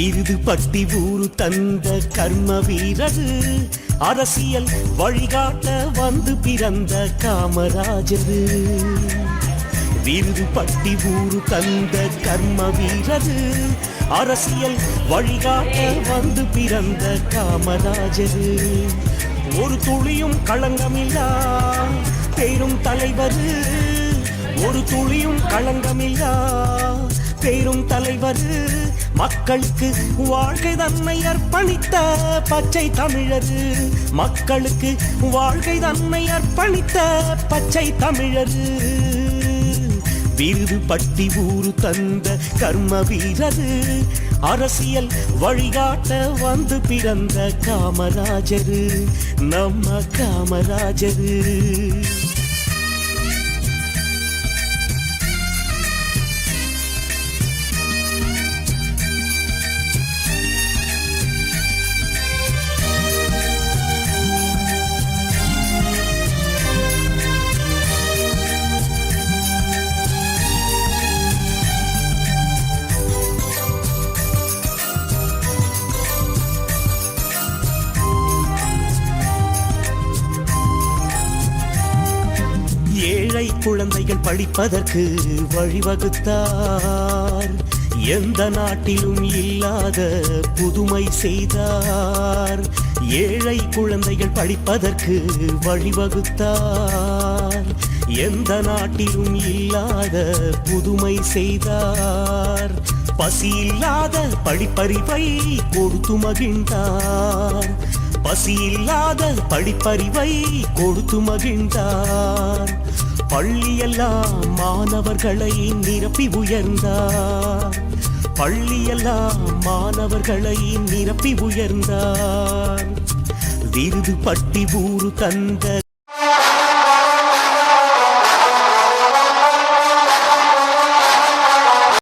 விருது பட்டி ஊரு தந்த கர்ம வீரரு அரசியல் வழிகாட்ட வந்து பிறந்த காமராஜரு விருது பட்டி ஊரு தந்த கர்ம வீரரு அரசியல் வழிகாட்ட வந்து பிறந்த காமராஜரு ஒரு துளியும் களங்கமில்லா பெரும் தலைவரு. ஒரு துளியும் களங்கமில்லா பேரும் தலைவர் மக்களுக்கு வாழ்க்கை தன்னை அர்ப்பணித்த பச்சை தமிழர். மக்களுக்கு வாழ்க்கை தன்னை அர்ப்பணித்த பச்சை தமிழர். விருது பட்டி ஊரு தந்த கர்ம வீரரு. அரசியல் வழிகாட்ட வந்து பிறந்த காமராஜரு. நம்ம காமராஜரு. ஏழை குழந்தைகள் படிப்பதற்கு வழிவகுத்தார். எந்த நாட்டிலும் இல்லாத புதுமை செய்தார். ஏழை குழந்தைகள் படிப்பதற்கு வழிவகுத்தார். எந்த நாட்டிலும் இல்லாத புதுமை செய்தார். பசி இல்லாத படிப்பறிவை கொடுத்து மகிழ்ந்தார். பசி இல்லாத படிப்பறிவை கொடுத்து மகிழ்ந்தார். பள்ளியெல்லாம் மாணவர்களை நிரப்பி உயர்ந்தார். பள்ளியெல்லாம் மாணவர்களை நிரப்பி உயர்ந்தார். விருது பட்டி ஊரு தந்த